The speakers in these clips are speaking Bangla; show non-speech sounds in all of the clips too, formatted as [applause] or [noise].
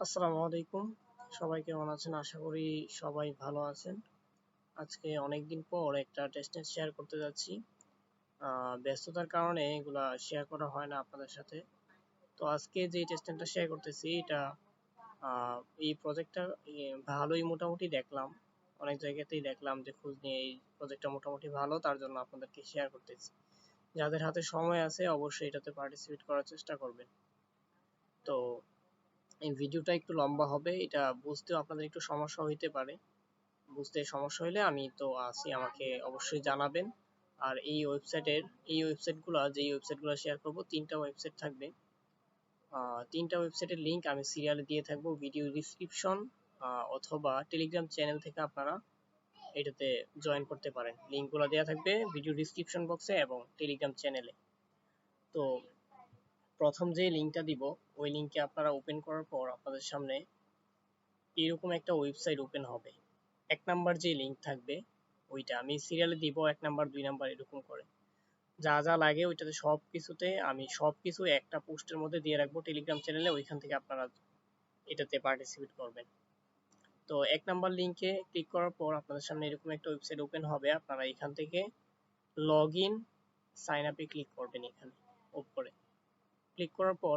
আসসালামু আলাইকুম। সবাই কেমন আছেন? আশা করি সবাই ভালো আছেন। আজকে অনেকদিন পর একটা টেস্টনেট শেয়ার করতে যাচ্ছি। ব্যস্ততার কারণে এগুলা শেয়ার করা হয় না আপনাদের সাথে। তো আজকে যে টেস্টনেটটা শেয়ার করতেছি, এটা এই প্রজেক্টটা ভালোই মোটামুটি দেখলাম। অনেক জায়গাতেই দেখলাম যে খোঁজ নিয়ে এই প্রজেক্টটা মোটামুটি ভালো, তার জন্য আপনাদেরকে শেয়ার করতেছি। যাদের হাতে সময় আছে, অবশ্যই এটাতে পার্টিসিপেট করার চেষ্টা করবেন। তো এই ভিডিওটা একটু লম্বা হবে, এটা বুঝতেও আপনাদের একটু সমস্যা হইতে পারে। বুঝতে সমস্যা হলে আমি তো আছি, আমাকে অবশ্যই জানাবেন। আর এই ওয়েবসাইটের, এই ওয়েবসাইটগুলো যে ওয়েবসাইটগুলো শেয়ার করব, তিনটা ওয়েবসাইট থাকবে। তিনটা ওয়েবসাইটের লিংক আমি সিরিয়ালে দিয়ে থাকব ভিডিও ডিসক্রিপশন অথবা টেলিগ্রাম চ্যানেল থেকে আপনারা এটাতে জয়েন করতে পারেন। লিঙ্কগুলো দেওয়া থাকবে ভিডিও ডিসক্রিপশন বক্সে এবং টেলিগ্রাম চ্যানেলে তো প্রথম যে লিঙ্কটা দিব ওই লিঙ্কে আপনারা ওপেন করার পর আপনাদের সামনে এরকম একটা ওয়েবসাইট ওপেন হবে। এক নাম্বার যে লিঙ্ক থাকবে, ওইটা। আমি সিরিয়ালে দিব, এক নাম্বার দুই নাম্বার এরকম করে। যা যা লাগে ওইটাতে সব কিছুতে আমি সব কিছু একটা পোস্টের মধ্যে দিয়ে রাখব টেলিগ্রাম চ্যানেলে ওইখান থেকে আপনারা এটাতে পার্টিসিপেট করবেন। তো এক নাম্বার লিঙ্কে ক্লিক করার পর আপনাদের সামনে এরকম একটা ওয়েবসাইট ওপেন হবে। আপনারা এখান থেকে লগ ইন সাইন আপে ক্লিক করবেন এখানে উপরে ক্লিক করার পর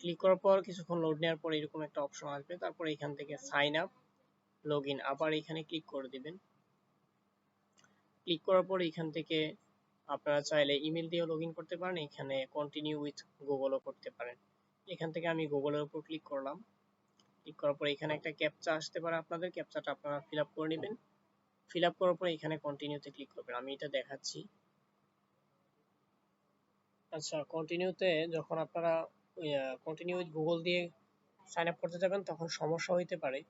ক্লিক করার পর কিছুক্ষণ লোড নেওয়ার পর এরকম একটা অপশন আসবে। তারপর এখান থেকে সাইন আপ লগ ইন আবার এখানে ক্লিক করে দিবেন। ক্লিক করার পর এখান থেকে আপনারা চাইলে ইমেল দিয়েও লগ করতে পারেন, এখানে কন্টিনিউ উইথ গুগলও করতে পারেন। এখান থেকে আমি গুগলের উপর ক্লিক করলাম। ক্লিক করার পর এখানে একটা ক্যাপচা আসতে পারে আপনাদের ক্যাপচাটা আপনারা ফিল করে নেবেন। ফিল করার পর এখানে কন্টিনিউতে ক্লিক করবেন। আমি এটা দেখাচ্ছি। আচ্ছা কন্টিনিউতে যখন আপনারা কন্টিনিউ গুগল দিয়ে সাইন আপ করতে যাবেন, তখন সমস্যা হইতে পারে।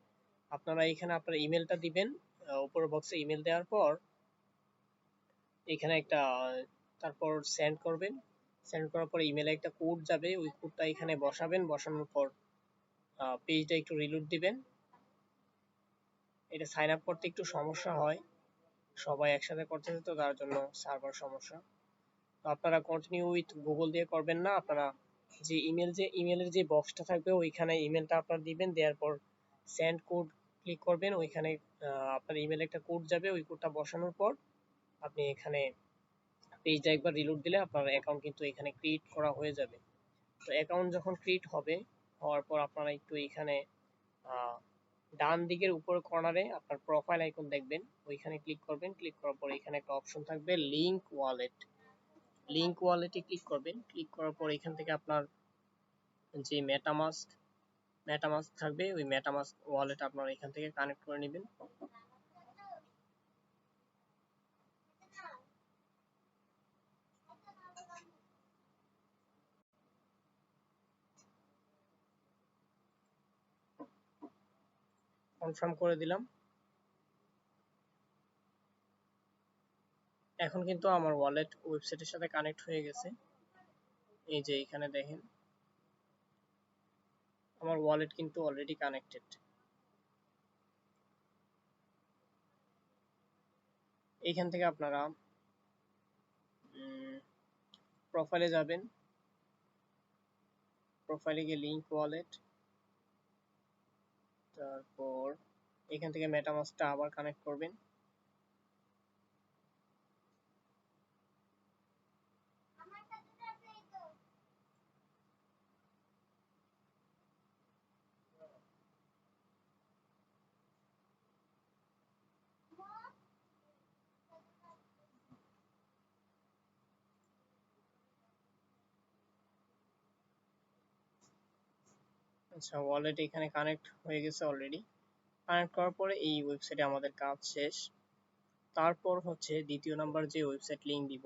আপনারা এখানে আপনার ইমেলটা দিবেন উপর বক্সে ইমেল দেওয়ার পর এখানে একটা, তারপর সেন্ড করবেন। সেন্ড করার পর ইমেলে একটা কোড যাবে, ওই কোডটা এখানে বসাবেন। বসানোর পর পেজটা একটু রিলোড দিবেন। এটা সাইন আপ করতে একটু সমস্যা হয়। সবাই একসাথে করতেছে তো, তার জন্য সার্ভার সমস্যা। তো আপনারা কন্টিনিউ উইথ গুগল দিয়ে করবেন না, আপনারা যে ইমেল যে ইমেলের যে বক্সটা থাকবে, ওইখানে ইমেলটা আপনারা দিবেন, দেওয়ার পর সেন্ড কোড ক্লিক করবেন, ওইখানে আপনার ইমেলে একটা কোড যাবে, ওই কোডটা বসানোর পর আপনি এখানে পেজটা একবার রিলোড দিলে আপনার অ্যাকাউন্ট কিন্তু এখানে ক্রিয়েট করা হয়ে যাবে। তো অ্যাকাউন্ট যখন ক্রিয়েট হবে, হওয়ার পর আপনারা একটু এখানে ডান দিকের উপর কর্নারে আপনার প্রোফাইল আইকন দেখবেন, ওইখানে ক্লিক করবেন ক্লিক করার পর এখানে একটা অপশন থাকবে লিংক ওয়ালেট লিংক ওয়ালেটে ক্লিক করবেন। ক্লিক করার পর এখান থেকে আপনার যে মেটামাস্ক মেটামাস্ক থাকবে, ওই মেটামাস্ক ওয়ালেট আপনারা এখান থেকে কানেক্ট করে নেবেন। কনফার্ম করে দিলাম। এখন কিন্তু আমার ওয়ালেট ওয়েবসাইটের সাথে কানেক্ট হয়ে গেছে। এই যে এখানে দেখেন। আমার ওয়ালেট কিন্তু অলরেডি কানেক্টেড এইখান থেকে আপনারা প্রোফাইলে যাবেন। প্রোফাইলে গিয়ে লিংক ওয়ালেট তারপর এখান থেকে মেটামাস্কটা আবার কানেক্ট করবেন। আচ্ছা ওয়ালেট এখানে কানেক্ট হয়ে গেছে অলরেডি কানেক্ট করার পরে এই ওয়েবসাইটে আমাদের কাজ শেষ। তারপর হচ্ছে দ্বিতীয় নাম্বার যে ওয়েবসাইট লিঙ্ক দিব,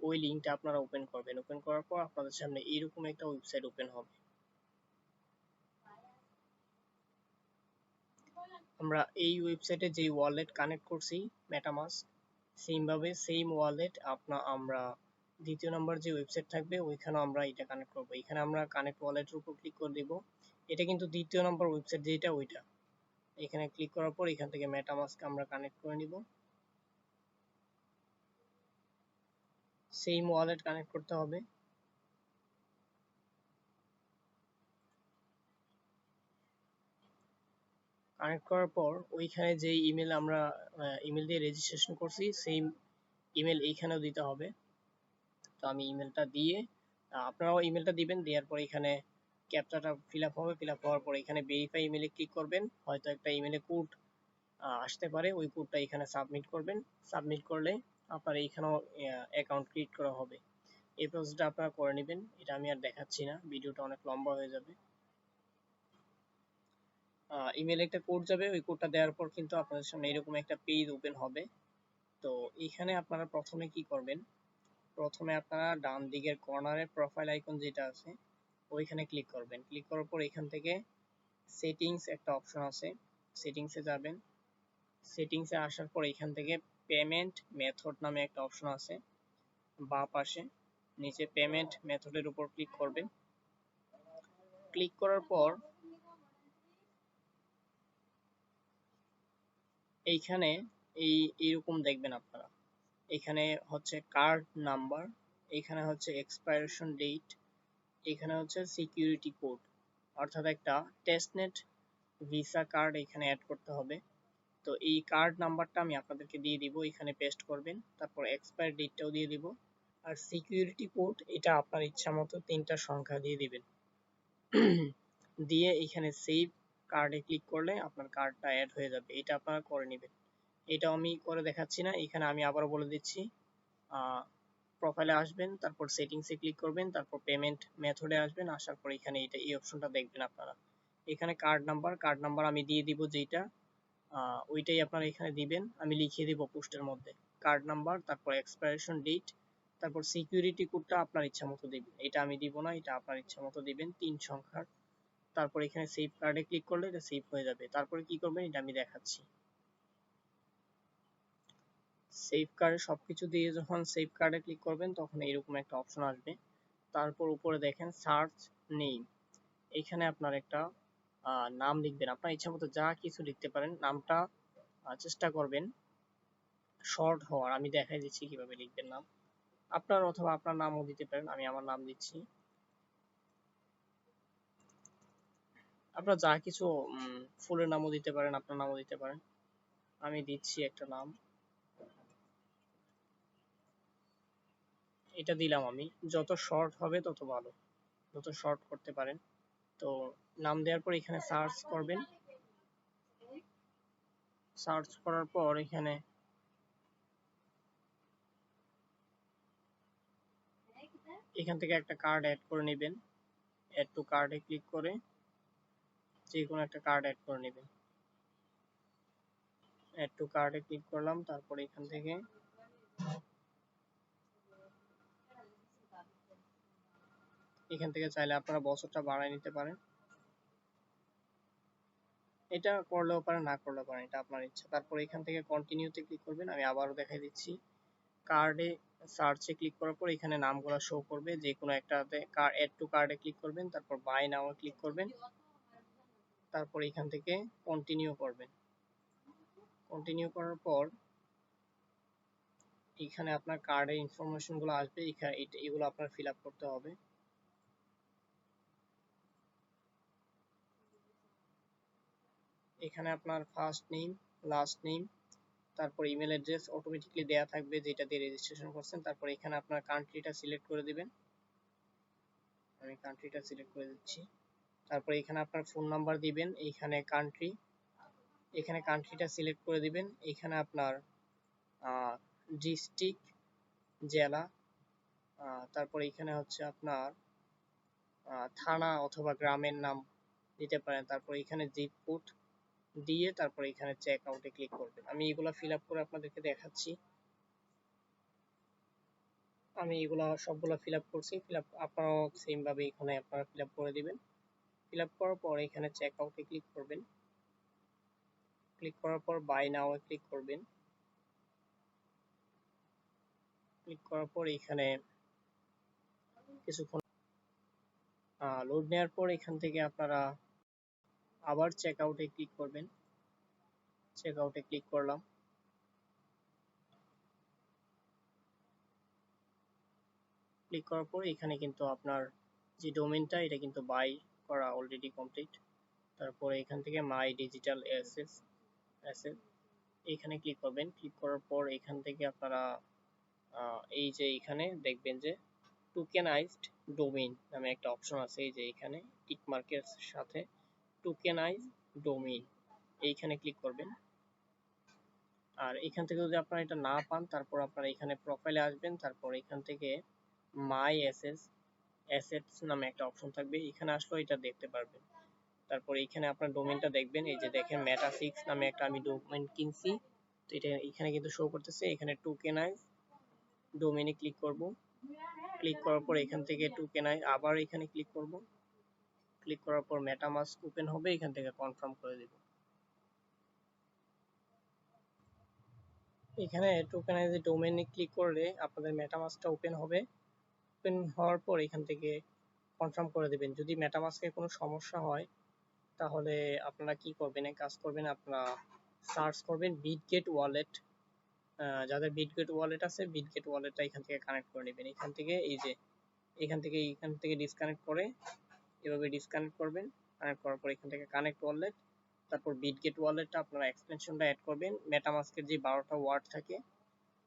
ওই লিঙ্কটা আপনারা ওপেন করবেন। ওপেন করার পর আপনাদের সামনে এইরকম একটা ওয়েবসাইট ওপেন হবে। আমরা এই ওয়েবসাইটে যে ওয়ালেট কানেক্ট করছি মেটামাস্ক সেমভাবে সেম ওয়ালেট আপনা, আমরা দ্বিতীয় নাম্বার যে ওয়েবসাইট থাকবে ওইখানে আমরা এটা কানেক্ট করব। এখানে আমরা কানেক্ট ওয়ালেটের উপর ক্লিক করে দিব। এটা কিন্তু দ্বিতীয় নম্বর ওয়েবসাইট যেটা ওইটা। এখানে ক্লিক করার পর এখান থেকে মেটামাস্ক আমরা কানেক্ট করে নিব। সেম ওয়ালেট কানেক্ট করতে হবে। কানেক্ট করার পর ওইখানে যে ইমেল আমরা ইমেল দিয়ে রেজিস্ট্রেশন করছি সেম ইমেল এইখানেও দিতে হবে। তো আমি ইমেলটা দিয়ে আপনারাও ইমেলটা দিবেন, দেওয়ার পর এখানে ক্যাপচাটা ফিল আপ হবে ফিল আপ হওয়ার পর এখানে ভেরিফাই ইমেলে ক্লিক করবেন। হয়তো একটা ইমেলে কোড আসতে পারে। ওই কোডটা এখানে সাবমিট করবেন। সাবমিট করলে আপনার এইখানেও অ্যাকাউন্ট ক্রিয়েট করা হবে। এই প্রসেসটা আপনারা করে নেবেন। এটা আমি আর দেখাচ্ছি না। ভিডিওটা অনেক লম্বা হয়ে যাবে। ইমেলে একটা কোড যাবে। ওই কোডটা দেওয়ার পর কিন্তু আপনাদের সামনে এরকম একটা পেজ ওপেন হবে। তো এখানে আপনারা প্রথমে কি করবেন? প্রথমে আপনারা ডান দিকের কর্নারে প্রোফাইল আইকন যেটা আছে ওইখানে ক্লিক করবেন। ক্লিক করার পর এখান থেকে সেটিংস একটা অপশন আছে। সেটিংসে যাবেন। সেটিংসে আসার পর এখান থেকে পেমেন্ট মেথড নামে একটা অপশন আছে। বা পাশে নিচে পেমেন্ট মেথডের উপর ক্লিক করবেন। ক্লিক করার পর এইখানে এই, এইরকম দেখবেন আপনারা। এখানে হচ্ছে কার্ড নাম্বার এখানে হচ্ছে এক্সপায়ারেশন ডেট এখানে হচ্ছে সিকিউরিটি কোড অর্থাৎ একটা টেস্টনেট ভিসা কার্ড এখানে অ্যাড করতে হবে। তো এই কার্ড নাম্বারটা আমি আপনাদেরকে দিয়ে দিব, এখানে পেস্ট করবেন, তারপর এক্সপায়ার ডেটটাও দিয়ে দিব। আর সিকিউরিটি কোড এটা আপনার ইচ্ছা মতো তিনটা সংখ্যা দিয়ে দিবেন। [clears throat] দিয়ে এখানে সেভ কার্ডে ক্লিক করলে আপনার কার্ডটা অ্যাড হয়ে যাবে, এটা আপনারা করে নেবেন। এটা আমি করে দেখাচ্ছি না, এখানে আমি আবারও বলে দিচ্ছি প্রোফাইলে আসবেন, তারপর সেটিংসে ক্লিক করবেন, তারপর পেমেন্ট মেথডে আসবেন, আসার পর এখানে এটা এই অপশনটা দেখবেন আপনারা। এখানে কার্ড নাম্বার কার্ড নাম্বার আমি দিয়ে দিব যেটা ওইটাই আপনারা এখানে দিবেন, আমি লিখিয়ে দিব পোস্টের মধ্যে। কার্ড নাম্বার তারপর এক্সপায়ারেশন ডেট তারপর সিকিউরিটি কোডটা আপনার ইচ্ছা মতো দিবেন। এটা আমি দিব না, এটা আপনার ইচ্ছা মতো দিবেন, তিন সংখ্যার। তারপর এখানে সেভ কার্ডে ক্লিক করলে এটা সেভ হয়ে যাবে। তারপরে কি করবেন, এটা আমি দেখাচ্ছি। সেভ কার্ডে সবকিছু দিয়ে যখন সেভ কার্ডে ক্লিক করবেন, তখন এরকম একটা অপশন আসবে। তারপর উপরে দেখেন সার্চ নেম এখানে আপনার একটা নাম লিখবেন। আপনার ইচ্ছা মতো যা কিছু লিখতে পারেন, নামটা চেষ্টা করবেন শর্ট হওয়ার। আমি দেখাই দিচ্ছি কীভাবে লিখবেন নাম। আপনার অথবা আপনার নামও দিতে পারেন। আমি আমার নাম দিচ্ছি। আপনার যা কিছু ফুলের নামও দিতে পারেন, আপনার নামও দিতে পারেন। আমি দিচ্ছি একটা নাম। এটা দিলাম আমি। যত শর্ট হবে তত ভালো। যত শর্ট করতে পারেন। তো নাম দেওয়ার পর এখানে সার্চ করবেন। সার্চ করার পর এখানে এখান থেকে একটা কার্ড অ্যাড করে নেবেন। অ্যাড টু কার্ডে ক্লিক করে যে কোনো একটা কার্ড অ্যাড করে নেবেন। অ্যাড টু কার্ডে ক্লিক করলাম। তারপর এখান থেকে এখান থেকে চাইলে আপনারা বছরটা বাড়ায় নিতে পারেন। এটা করলেও পারেন, না করলেও পারেন, এটা আপনার ইচ্ছা। তারপর এখান থেকে কন্টিনিউতে ক্লিক করবেন, আমি আবারও দেখাই দিচ্ছি। কার্ডে সার্চে ক্লিক করার পর এখানে নামগুলো শো করবে, যে কোনো একটাতে কার অ্যাড টু কার্ডে ক্লিক করবেন, তারপর বাই নাও ক্লিক করবেন। তারপর এখান থেকে কন্টিনিউ করবেন। কন্টিনিউ করার পর এখানে আপনার কার্ডের ইনফরমেশনগুলো আসবে এখানে এগুলো আপনার ফিল করতে হবে। এখানে আপনার ফার্স্ট নেম লাস্ট নেম তারপর ইমেল অ্যাড্রেস অটোমেটিকলি দেয়া থাকবে যেটা দিয়ে রেজিস্ট্রেশন করছেন। তারপর এখানে আপনার কান্ট্রিটা সিলেক্ট করে দিবেন। আমি কান্ট্রিটা সিলেক্ট করে দিচ্ছি। তারপর এখানে আপনার ফোন নাম্বার দিবেন এইখানে কান্ট্রি এখানে কান্ট্রিটা সিলেক্ট করে দিবেন। এখানে আপনার ডিস্ট্রিক্ট জেলা তারপর এখানে হচ্ছে আপনার থানা অথবা গ্রামের নাম দিতে পারেন। তারপর এখানে জিপ কোড দিয়ে তারপর এখানে চেক আউটে ক্লিক করবেন। আমি এগুলা ফিল আপ করে আপনাদেরকে দেখাচ্ছি। আমি এগুলা সবগুলা ফিল আপ করছি। ফিল আপ আপনারাও সেম ভাবে এখানে আপনারা ফিল আপ করে দিবেন। ফিল আপ করার পর এখানে চেক আউটে ক্লিক করবেন। ক্লিক করার পর বাই নাও এ ক্লিক করবেন। ক্লিক করার পর এখানে কিছুক্ষণ লোড নেওয়ার পর এখান থেকে আপনারা আবার চেক আউটে ক্লিক করবেন। চেক আউটে ক্লিক করলাম। ক্লিক করার পর এখানে কিন্তু আপনার যে ডোমেনটা এটা কিন্তু বাই করা অলরেডি কমপ্লিট তারপরে এখান থেকে মাই ডিজিটাল অ্যাসেস অ্যাসেস এখানে ক্লিক করবেন। ক্লিক করার পর এখান থেকে আপনারা এই যে এখানে দেখবেন যে টোকেনাইজড ডোমেইন নামে একটা অপশন আছে, এই যে এখানে টিক মার্কের সাথে টোকেনাইজ ডোমেইন এইখানে ক্লিক করবেন। আর এখান থেকে যদি আপনারা এটা না পান, তারপর আপনারা এখানে প্রোফাইলে আসবেন। তারপর এখান থেকে মাই এসএস অ্যাসেটস নামে একটা অপশন থাকবে। এখানে এটা দেখতে পারবেন। তারপর এখানে আপনার ডোমেনটা দেখবেন। এই যে দেখেন মেটা সিক্স নামে একটা আমি ডোমেন কিনছি। তো এটা এখানে কিন্তু শো করতেছে। এখানে টোকেনাইজ ডোমেনে ক্লিক করব। ক্লিক করার পর এখান থেকে টোকেনাইজ আবার এখানে ক্লিক করব। ক্লিক করার পর মেটামাস্ক ওপেন হবে, এখান থেকে কনফার্ম করে দেব। এখানে টোকেনাইজ ডোমেনে ক্লিক করলে আপনাদের মেটামাস্কটা ওপেন হবে। ওপেন হওয়ার পর এখান থেকে কনফার্ম করে দেবেন। যদি মেটামাস্কে কোনো সমস্যা হয়, তাহলে আপনারা কি করবেন? কাজ করবেন, আপনারা সার্চ করবেন বিটগেট ওয়ালেট যাদের বিটগেট ওয়ালেট আছে বিটগেট ওয়ালেটটা এখান থেকে কানেক্ট করে নেবেন। এখান থেকে এই যে, এখান থেকে এখান থেকে ডিসকানেক্ট করে এভাবে ডিসকানেক্ট করবেন কানেক্ট করার পর এখান থেকে কানেক্ট ওয়ালেট তারপর বিটগেট ওয়ালেটটা আপনারা এক্সটেনশনটা অ্যাড করবেন। মেটামাস্কের যে বারোটা ওয়ার্ড থাকে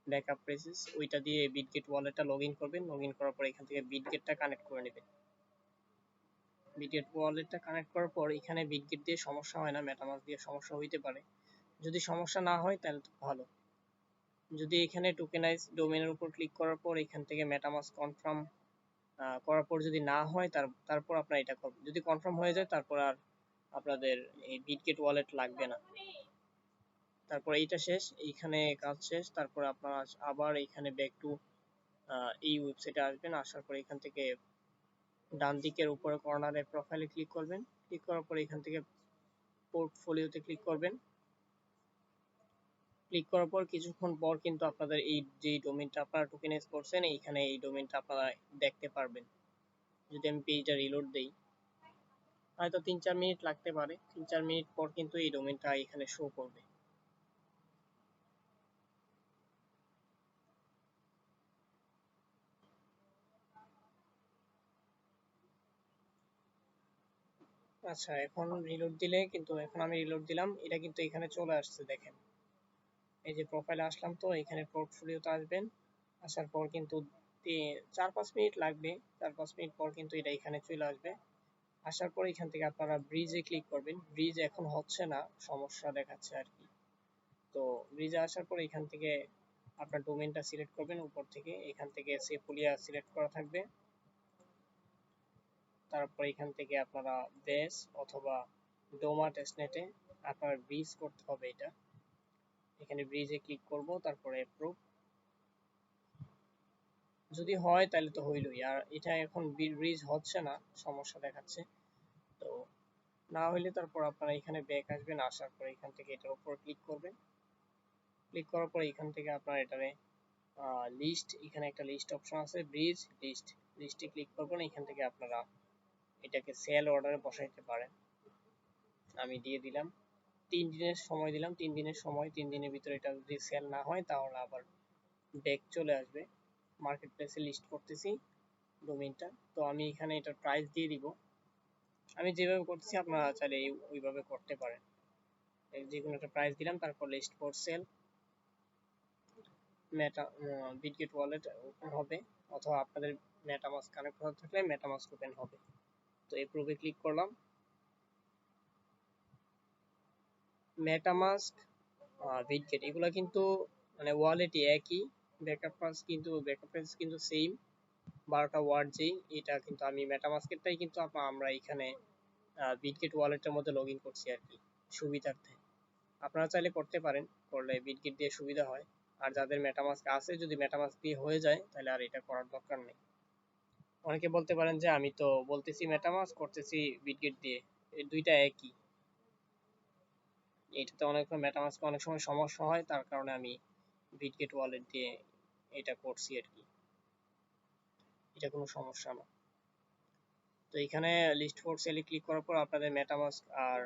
ব্যাকআপ প্রেসেস ওইটা দিয়ে বিটগেট ওয়ালেটটা লগ ইন করবেন। লগ ইন করার পর এখান থেকে বিটগেটটা কানেক্ট করে নেবেন। বিটগেট ওয়ালেটটা কানেক্ট করার পর এখানে বিটগেট দিয়ে সমস্যা হয় না মেটামাস্ক দিয়ে সমস্যা হইতে পারে। যদি সমস্যা না হয় তাহলে তো ভালো। যদি এখানে টোকেনাইজ ডোমেনের উপর ক্লিক করার পর এখান থেকে মেটামাস্ক কনফার্ম করার পর যদি না হয়, তার, তারপর আপনার এটা করবেন যদি কনফার্ম হয়ে যায়, তারপর আর আপনাদের এই বিটগেট ওয়ালেট লাগবে না। তারপর এইটা শেষ, এইখানে কাজ শেষ, তারপর আপনারা আবার এইখানে ব্যাক টু এই ওয়েবসাইটে আসবেন, আসার পর এখান থেকে ডান দিকের উপরে কর্নারে প্রোফাইলে ক্লিক করবেন। ক্লিক করার পর এখান থেকে পোর্টফোলিওতে ক্লিক করবেন। ক্লিক করার পর কিছুক্ষণ পর কিন্তু আপনাদের এই যে ডোমেনটা আপনারা টোকেনাইজ করছেন, এইখানে এই ডোমেনটা আপনারা দেখতে পারবেন। যদি আমি পেজটা রিলোড দেই, হয়তো তিন চার মিনিট লাগতে পারে। তিন চার মিনিট পর কিন্তু এই ডোমেনটা এখানে শো করবে। আচ্ছা এখন রিলোড দিলে কিন্তু, এখন আমি রিলোড দিলাম, এটা কিন্তু এখানে চলে আসছে, দেখেন। এই যে প্রোফাইলে আসলাম তো, এখানে পোর্টফোলিওতে আসবেন। আসার পর কিন্তু চার পাঁচ মিনিট লাগবে, চার পাঁচ মিনিট পর কিন্তু এটা এখানে চলে আসবে। আসার পর এখান থেকে আপনারা ব্রিজে ক্লিক করবেন। ব্রিজ এখন হচ্ছে না, সমস্যা দেখাচ্ছে আর কি। তো ব্রিজে আসার পর এখান থেকে আপনার ডোমেনটা সিলেক্ট করবেন, উপর থেকে। এখান থেকে সেপুলিয়া সিলেক্ট করা থাকবে। তারপর এখান থেকে আপনারা বেস অথবা ডোমা টেস্টনেটে আপনার ব্রিজ করতে হবে এটা। এখানে ব্রিজে ক্লিক করব, তারপরে অ্যাপ্রুভ যদি হয় তাহলে তো হইলই, আর এটা এখন ব্রিজ হচ্ছে না, সমস্যা দেখাচ্ছে। তো না হইলে তারপর আপনারা এখানে ব্যাক আসবেন, আসার পর এখান থেকে এটার উপর ক্লিক করবেন। ক্লিক করার পর এখান থেকে আপনারা এটারে লিস্ট এখানে একটা লিস্ট অপশন আছে ব্রিজ লিস্ট লিস্টে ক্লিক করবেন, এখান থেকে আপনারা এটাকে সেল অর্ডারে বসাইতে পারেন। আমি দিয়ে দিলাম। তিন দিনের সময় দিলাম, তিন দিনের সময়, তিন দিনের ভিতরে এটা যদি সেল না হয় তাহলে আবার ব্যাক চলে আসবে। মার্কেট প্লেসে লিস্ট করতেছি ডোমেইনটা তো আমি এখানে এটার প্রাইস দিয়ে দিব। আমি যেভাবে করতেছি আপনারা চাইলে ওইভাবে করতে পারেন। যে কোনো একটা প্রাইস দিলাম, তারপর list for sale Meta Bitget wallet open হবে, অথবা আপনাদের মেটামাস্ক কানেক্ট করা থাকলে মেটামাস্ক ওপেন হবে। তো এই প্রুফে ক্লিক করলাম। মেটামাস্ক বিটগেট এগুলো কিন্তু মানে ওয়ালেটই একই ব্যাকআপ পাস কিন্তু ব্যাকআপ পাস কিন্তু সেম বারোটা ওয়ার্ড যেই, এটা কিন্তু আমি মেটামাস্কেরটাই কিন্তু আমরা এখানে বিটগেট ওয়ালেটের মধ্যে লগ ইন করছি আর কি, সুবিধার্থে। আপনারা চাইলে করতে পারেন, করলে বিটগেট দিয়ে সুবিধা হয়। আর যাদের মেটামাস্ক আছে, যদি মেটামাস্ক দিয়ে হয়ে যায়, তাহলে আর এটা করার দরকার নেই। অনেকে বলতে পারেন যে, আমি তো বলতেছি মেটামাস্ক করতেছি বিটগেট দিয়ে। এই দুইটা একই। এটাতে অনেক মেটামাস্কে অনেক সময় সমস্যা হয়, তার কারণে আমি বিটগেট ওয়ালেট দিয়ে এটা করছি আর কি। এটা কোনো সমস্যা না। তো এখানে লিস্ট ফোর সেলে ক্লিক করার পর আপনাদের মেটামাস্ক আর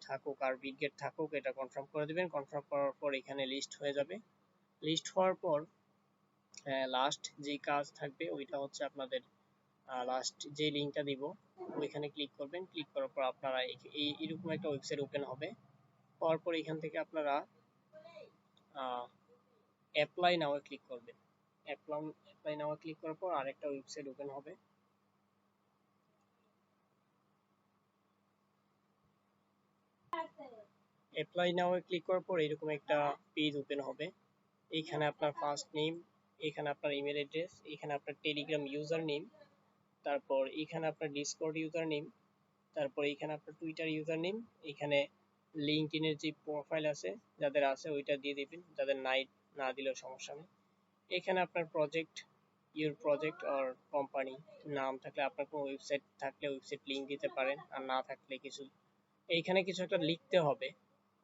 থাকুক আর বিগগেট থাকুক, এটা কনফার্ম করে দিবেন। কনফার্ম করার পর এখানে লিস্ট হয়ে যাবে। লিস্ট হওয়ার পর লাস্ট যেই কাজ থাকবে, ওইটা হচ্ছে আপনাদের লাস্ট যে লিঙ্কটা দিব, ওইখানে ক্লিক করবেন। ক্লিক করার পর আপনারা এই- এরকম একটা ওয়েবসাইট ওপেন হবে। হওয়ার পর এখান থেকে আপনারা অ্যাপ্লাই নাও ক্লিক করবেন। অ্যাপ্লাই অ্যাপ্লাই নাও ক্লিক করার পর আরেকটা ওয়েবসাইট ওপেন হবে। অ্যাপ্লাই নাও ক্লিক করার পর এরকম একটা পেজ ওপেন হবে। এইখানে আপনার ফার্স্ট নেম এখানে আপনার ইমেল অ্যাড্রেস এখানে আপনার টেলিগ্রাম ইউজার নেম তারপর এখানে আপনার ডিসকর্ড ইউজার নেম তারপর এখানে আপনার টুইটার ইউজার নেম এখানে লিঙ্কডইনের যে প্রোফাইল আছে, যাদের আছে ওইটা দিয়ে দিবেন, যাদের নাই, না দিলেও সমস্যা নেই। এখানে আপনার project your project or company নাম থাকলে, আপনার কোনো ওয়েবসাইট থাকলে ওয়েবসাইট লিঙ্ক দিতে পারেন, আর না থাকলে কিছু এইখানে কিছু একটা লিখতে হবে,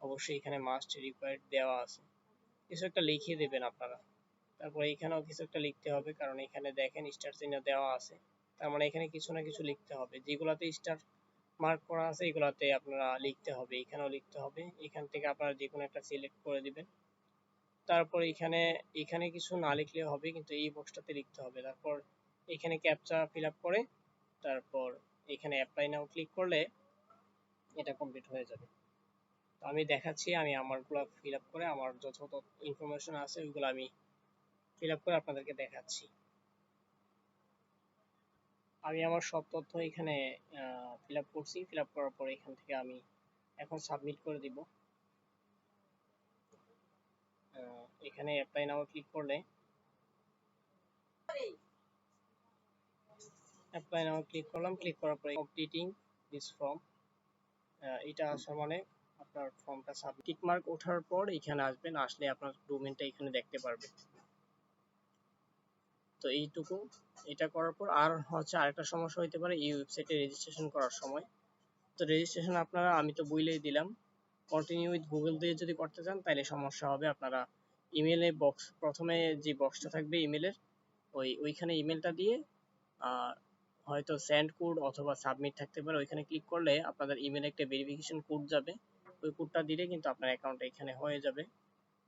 অবশ্যই এখানে মাস্ট রিকোয়ার্ড দেওয়া আছে। কিছু একটা লিখিয়ে দেবেন আপনারা। তারপর এখানেও কিছু একটা লিখতে হবে, কারণ এখানে দেখেন স্টার চিহ্ন দেওয়া আছে। তার মানে এখানে কিছু না কিছু লিখতে হবে। যেগুলাতে স্টার মার্ক করা আছে, এগুলাতে আপনারা লিখতে হবে। এখানেও লিখতে হবে। এখান থেকে আপনারা যে কোনো একটা সিলেক্ট করে দিবেন। তারপর এখানে এখানে কিছু না লিখলেও হবে, কিন্তু এই বক্সটাতে লিখতে হবে। তারপর এখানে ক্যাপচা ফিল করে, তারপর এখানে অ্যাপ্লাই নাও ক্লিক করলে এটা কমপ্লিট হয়ে যাবে। তো আমি দেখাচ্ছি, আমি আমারগুলো ফিল করে, আমার যত ইনফরমেশন আছে, ওইগুলো আমি ফিল করে আপনাদেরকে দেখাচ্ছি। আমি আমার সব তথ্য এখানে ফিল আপ করছি। ফিল আপ করার পর এখান থেকে আমি এখন সাবমিট করে দিব। এখানে অ্যাপ্লাই নাও ক্লিক করলে অ্যাপ্লাই নাও ক্লিক করলাম। ক্লিক করার পরে কমপ্লিটিং দিস ফর্ম এটা আসার মানে আপনার ফর্মটা সাবমিট মার্ক ওঠার পর এখানে আসবেন। আসলে আপনার ডোমেনটা এখানে দেখতে পারবেন। তো এইটুকু। এটা করার পর আর হচ্ছে আরেকটা সমস্যা হইতে পারে, এই ওয়েবসাইটে রেজিস্ট্রেশন করার সময়। তো রেজিস্ট্রেশন আপনারা, আমি তো বইলেই দিলাম। কন্টিনিউ উইথ গুগল দিয়ে যদি করতে চান তাহলে সমস্যা হবে। আপনারা ইমেলে বক্স প্রথমে যে বক্সটা থাকবে ইমেলের ওই, ওইখানে ইমেলটা দিয়ে হয়তো সেন্ড কোড অথবা সাবমিট থাকতে পারে। ওইখানে ক্লিক করলে আপনাদের ইমেলে একটা ভেরিফিকেশন কোড যাবে। ওই কোডটা দিলে কিন্তু আপনার অ্যাকাউন্ট এখানে হয়ে যাবে।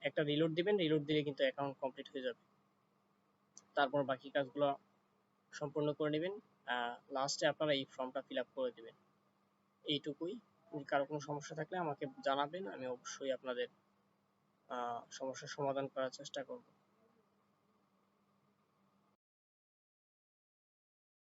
একটা রিলোড দিবেন রিলোড দিলে কিন্তু অ্যাকাউন্ট কমপ্লিট হয়ে যাবে। তারপর বাকি কাজগুলো সম্পূর্ণ করে নেবেন। লাস্টে আপনারা এই ফর্মটা ফিল আপ করে দেবেন। এইটুকুই। কারও কোনো সমস্যা থাকলে আমাকে জানাবেন, আমি অবশ্যই আপনাদের সমস্যার সমাধান করার চেষ্টা করব।